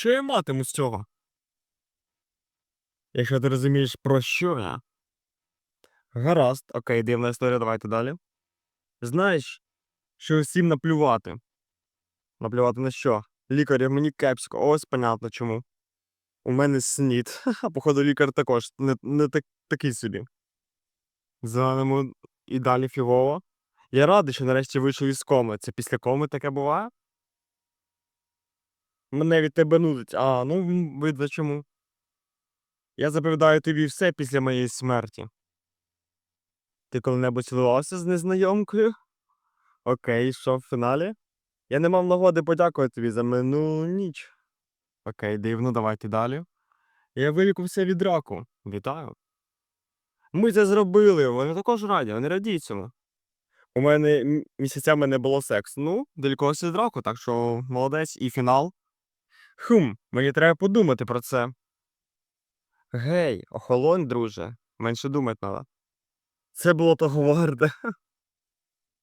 Що я матиму з цього? Якщо ти розумієш, про що я. Гаразд, окей, дивна історія, давайте далі. Знаєш, що всім наплювати. Наплювати на що? Лікаря, мені кепсько, ось понятно чому. У мене снід. Ха-ха, походу, лікар також не, не так, такий собі. Зеленому і далі фігово. Я радий, що нарешті вийшов із коми. Це після коми таке буває? Мене від тебе нудить. А, ну видно чому. Я заповідаю тобі все після моєї смерті. Ти коли-небудь цілувався з незнайомкою? Окей, що в фіналі? Я не мав нагоди подякувати тобі за минулу ніч. Окей, дивно, давайте далі. Я вилікувався від раку. Вітаю. Ми це зробили, вони також раді, вони радіють цьому. У мене місяцями не було сексу. Ну, долікувався від раку, так що молодець і фінал. Хм, мені треба подумати про це. Гей, охолонь, друже, менше думати треба. Це було того варте.